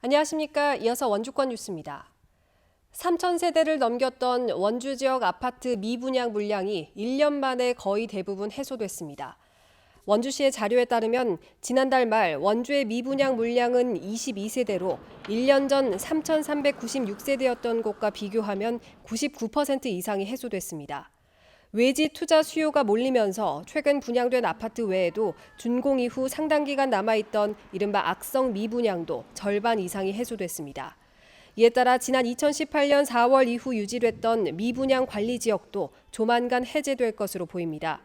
안녕하십니까. 이어서 원주권 뉴스입니다. 3천 세대를 넘겼던 원주 지역 아파트 미분양 물량이 1년 만에 거의 대부분 해소됐습니다. 원주시의 자료에 따르면 지난달 말 원주의 미분양 물량은 22세대로 1년 전 3,396세대였던 곳과 비교하면 99% 이상이 해소됐습니다. 외지 투자 수요가 몰리면서 최근 분양된 아파트 외에도 준공 이후 상당 기간 남아있던 이른바 악성 미분양도 절반 이상이 해소됐습니다. 이에 따라 지난 2018년 4월 이후 유지됐던 미분양 관리 지역도 조만간 해제될 것으로 보입니다.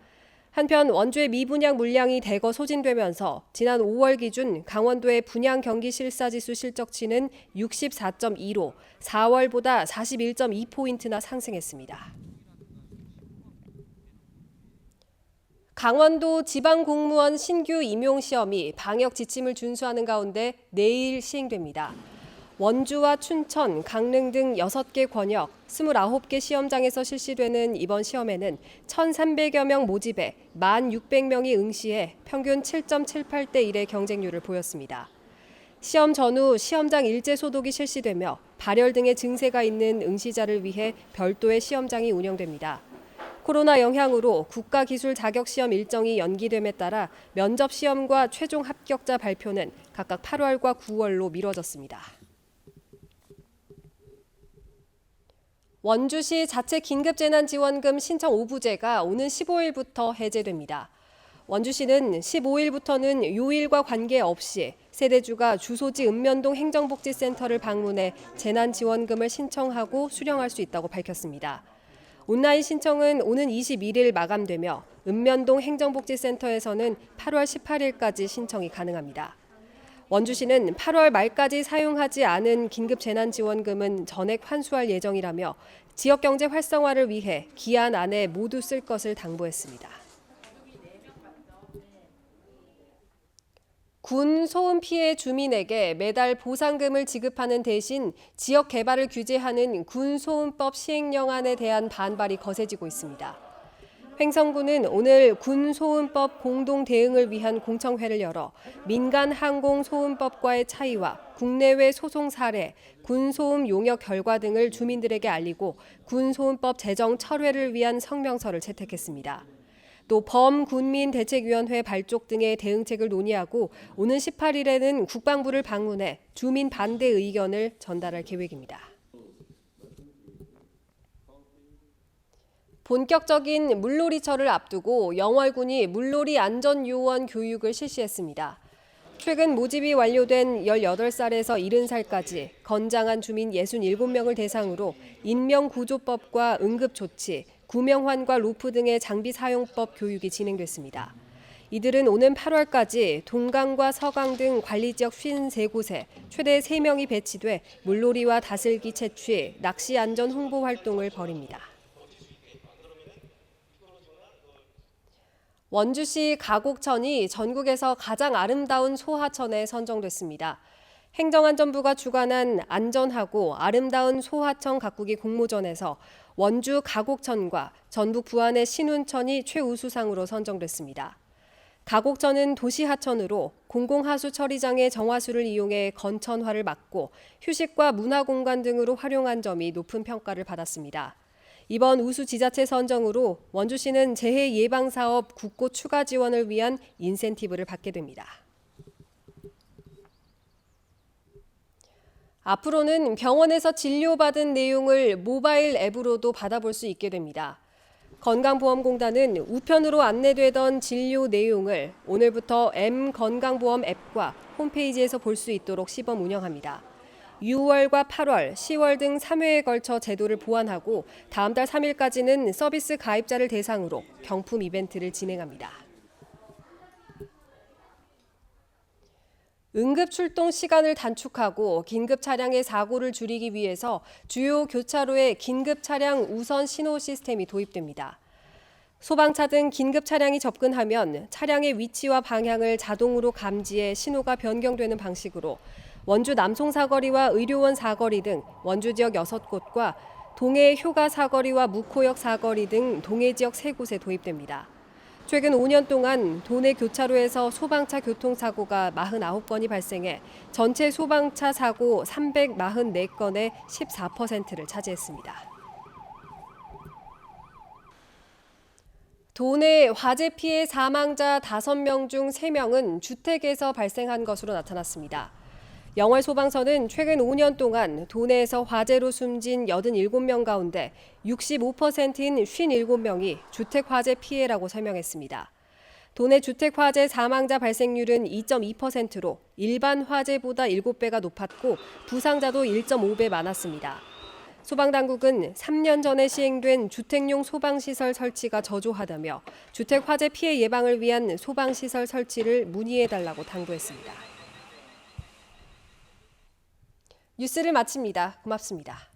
한편 원주의 미분양 물량이 대거 소진되면서 지난 5월 기준 강원도의 분양 경기 실사지수 실적치는 64.2로 4월보다 41.2포인트나 상승했습니다. 강원도 지방공무원 신규 임용 시험이 방역 지침을 준수하는 가운데 내일 시행됩니다. 원주와 춘천, 강릉 등 6개 권역 29개 시험장에서 실시되는 이번 시험에는 1,300여 명 모집에 1,600명이 응시해 평균 7.78대 1의 경쟁률을 보였습니다. 시험 전후 시험장 일제 소독이 실시되며 발열 등의 증세가 있는 응시자를 위해 별도의 시험장이 운영됩니다. 코로나 영향으로 국가 기술 자격 시험 일정이 연기됨에 따라 면접 시험과 최종 합격자 발표는 각각 8월과 9월로 미뤄졌습니다. 원주시 자체 긴급재난지원금 신청 오부제가 오는 15일부터 해제됩니다. 원주시는 15일부터는 요일과 관계없이 세대주가 주소지 읍면동 행정복지센터를 방문해 재난지원금을 신청하고 수령할 수 있다고 밝혔습니다. 온라인 신청은 오는 21일 마감되며 읍면동 행정복지센터에서는 8월 18일까지 신청이 가능합니다. 원주시는 8월 말까지 사용하지 않은 긴급재난지원금은 전액 환수할 예정이라며 지역경제 활성화를 위해 기한 안에 모두 쓸 것을 당부했습니다. 군 소음 피해 주민에게 매달 보상금을 지급하는 대신 지역 개발을 규제하는 군 소음법 시행령안에 대한 반발이 거세지고 있습니다. 횡성군은 오늘 군 소음법 공동 대응을 위한 공청회를 열어 민간 항공 소음법과의 차이와 국내외 소송 사례, 군 소음 용역 결과 등을 주민들에게 알리고 군 소음법 제정 철회를 위한 성명서를 채택했습니다. 또 범군민 대책위원회 발족 등의 대응책을 논의하고 오는 18일에는 국방부를 방문해 주민 반대 의견을 전달할 계획입니다. 본격적인 물놀이철을 앞두고 영월군이 물놀이 안전 요원 교육을 실시했습니다. 최근 모집이 완료된 18살에서 70살까지 건장한 주민 67명을 대상으로 인명구조법과 응급조치, 구명환과 로프 등의 장비 사용법 교육이 진행됐습니다. 이들은 오는 8월까지 동강과 서강 등 관리 지역 53곳에 최대 3명이 배치돼 물놀이와 다슬기 채취, 낚시 안전 홍보 활동을 벌입니다. 원주시 가곡천이 전국에서 가장 아름다운 소하천에 선정됐습니다. 행정안전부가 주관한 안전하고 아름다운 소하천 가꾸기 공모전에서 원주 가곡천과 전북 부안의 신운천이 최우수상으로 선정됐습니다. 가곡천은 도시 하천으로 공공하수 처리장의 정화수를 이용해 건천화를 막고 휴식과 문화 공간 등으로 활용한 점이 높은 평가를 받았습니다. 이번 우수 지자체 선정으로 원주시는 재해 예방 사업 국고 추가 지원을 위한 인센티브를 받게 됩니다. 앞으로는 병원에서 진료받은 내용을 모바일 앱으로도 받아볼 수 있게 됩니다. 건강보험공단은 우편으로 안내되던 진료 내용을 오늘부터 M 건강보험 앱과 홈페이지에서 볼 수 있도록 시범 운영합니다. 6월과 8월, 10월 등 3회에 걸쳐 제도를 보완하고 다음 달 3일까지는 서비스 가입자를 대상으로 경품 이벤트를 진행합니다. 응급 출동 시간을 단축하고 긴급 차량의 사고를 줄이기 위해서 주요 교차로에 긴급 차량 우선 신호 시스템이 도입됩니다. 소방차 등 긴급 차량이 접근하면 차량의 위치와 방향을 자동으로 감지해 신호가 변경되는 방식으로 원주 남송 사거리와 의료원 사거리 등 원주 지역 6곳과 동해 효가 사거리와 묵호역 사거리 등 동해 지역 세 곳에 도입됩니다. 최근 5년 동안 도내 교차로에서 소방차 교통사고가 49건이 발생해 전체 소방차 사고 344건의 14%를 차지했습니다. 도내 화재 피해 사망자 5명 중 3명은 주택에서 발생한 것으로 나타났습니다. 영월 소방서는 최근 5년 동안 도내에서 화재로 숨진 87명 가운데 65%인 57명이 주택 화재 피해라고 설명했습니다. 도내 주택 화재 사망자 발생률은 2.2%로 일반 화재보다 7배가 높았고 부상자도 1.5배 많았습니다. 소방당국은 3년 전에 시행된 주택용 소방시설 설치가 저조하다며 주택 화재 피해 예방을 위한 소방시설 설치를 문의해달라고 당부했습니다. 뉴스를 마칩니다. 고맙습니다.